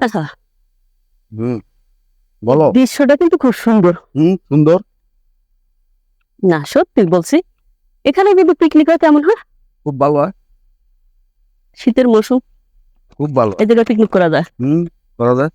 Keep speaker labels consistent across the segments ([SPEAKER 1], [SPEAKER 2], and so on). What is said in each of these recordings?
[SPEAKER 1] চাচা
[SPEAKER 2] হুম বলো।
[SPEAKER 1] দৃশ্যটা কিন্তু খুব সুন্দর।
[SPEAKER 2] হুম সুন্দর।
[SPEAKER 1] না সত্যি বলছি এখানে কিন্তু পিকনিক হয় কেমন হয়?
[SPEAKER 2] খুব ভালো হয়।
[SPEAKER 1] শীতের মৌসুম।
[SPEAKER 2] খুব ভালো।
[SPEAKER 1] এই জায়গায় পিকনিক করা যায়।
[SPEAKER 2] হুম করা যায়।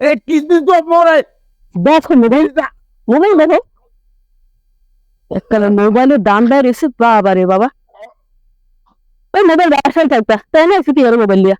[SPEAKER 3] এই কিছু তো পরে
[SPEAKER 1] দেখো মোবাইল মোবাইল দেখো এককালে মোবাইলের দাম দেয় রেসে বাবা রে বাবা ওই মোবাইল ব্যবসায় থাকতা তাই না ছুটি হলো মোবাইল দিয়া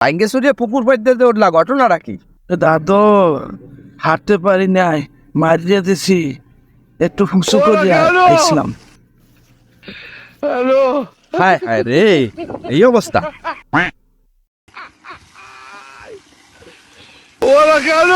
[SPEAKER 3] ভাঙ্গে সুরিয়ে পুকুর পাইতে উঠলা ঘটনা রাখি।
[SPEAKER 4] দাদু হাঁটতে পারি নাই মারিয়ে দিছি একটু ফুংসু করিয়া আইছিলাম।
[SPEAKER 3] হায় হায় রে এই অবস্থা।
[SPEAKER 4] ওরা কেন